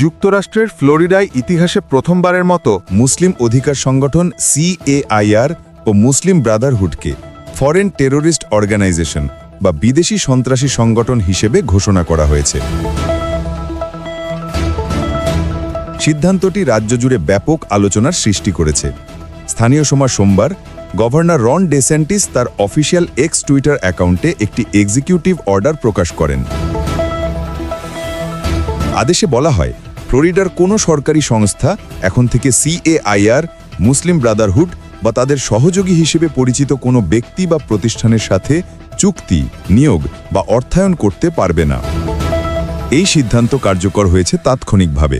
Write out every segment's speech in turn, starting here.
যুক্তরাষ্ট্রের ফ্লোরিডায় ইতিহাসে প্রথমবারের মতো মুসলিম অধিকার সংগঠন সিএআইআর ও মুসলিম ব্রাদারহুডকে ফরেন টেরোরিস্ট অর্গানাইজেশন বা বিদেশি সন্ত্রাসী সংগঠন হিসেবে ঘোষণা করা হয়েছে। সিদ্ধান্তটি রাজ্য জুড়ে ব্যাপক আলোচনার সৃষ্টি করেছে। স্থানীয় সময় সোমবার গভর্নর রন ডেসেন্টিস তার অফিসিয়াল এক্স টুইটার অ্যাকাউন্টে একটি এক্সিকিউটিভ অর্ডার প্রকাশ করেন। আদেশে বলা হয় ফ্লোরিডার কোনো সরকারি সংস্থা, এখন থেকে সিএআইআর মুসলিম ব্রাদারহুড বা তাদের সহযোগী হিসেবে পরিচিত কোনো ব্যক্তি বা প্রতিষ্ঠানের সাথে চুক্তি, নিয়োগ বা অর্থায়ন করতে পারবে না। এই সিদ্ধান্ত কার্যকর হয়েছে তাৎক্ষণিকভাবে।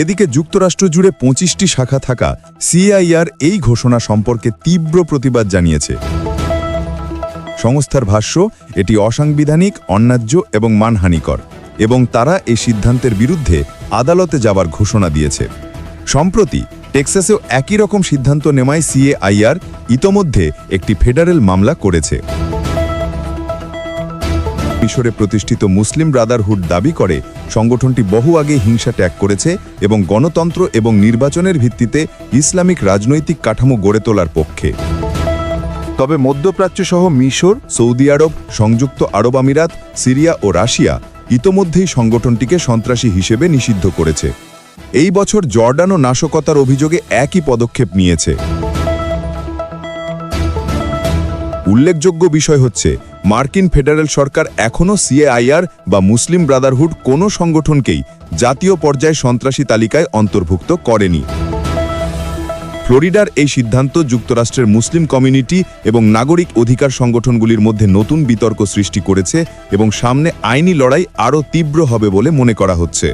এদিকে যুক্তরাষ্ট্র জুড়ে পঁচিশটি শাখা থাকা সিআইআর এই ঘোষণা সম্পর্কে তীব্র প্রতিবাদ জানিয়েছে। সংস্থার ভাষ্য, এটি অসাংবিধানিক, অন্যায্য এবং মানহানিকর এবং তারা এই সিদ্ধান্তের বিরুদ্ধে আদালতে যাবার ঘোষণা দিয়েছে। সম্প্রতি টেক্সাসেও একই রকম সিদ্ধান্ত নেওয়ায় সিএআইআর ইতোমধ্যে একটি ফেডারেল মামলা করেছে। মিশরে প্রতিষ্ঠিত মুসলিম ব্রাদারহুড দাবি করে, সংগঠনটি বহু আগে হিংসা ত্যাগ করেছে এবং গণতন্ত্র এবং নির্বাচনের ভিত্তিতে ইসলামিক রাজনৈতিক কাঠামো গড়ে তোলার পক্ষে। তবে মধ্যপ্রাচ্য সহ মিশর, সৌদি আরব, সংযুক্ত আরব আমিরাত, সিরিয়া ও রাশিয়া ইতোমধ্যেই সংগঠনটিকে সন্ত্রাসী হিসেবে নিষিদ্ধ করেছে। এই বছর জর্ডান ও নাশকতার অভিযোগে একই পদক্ষেপ নিয়েছে। উল্লেখযোগ্য বিষয় হচ্ছে, মার্কিন ফেডারেল সরকার এখনও সিএআইআর বা মুসলিম ব্রাদারহুড কোনো সংগঠনকেই জাতীয় পর্যায়ে সন্ত্রাসী তালিকায় অন্তর্ভুক্ত করেনি। ফ্লোরিডার এই সিদ্ধান্ত যুক্তরাষ্ট্রের মুসলিম কমিউনিটি এবং নাগরিক অধিকার সংগঠনগুলির মধ্যে নতুন বিতর্ক সৃষ্টি করেছে এবং সামনে আইনি লড়াই আরও তীব্র হবে বলে মনে করা হচ্ছে।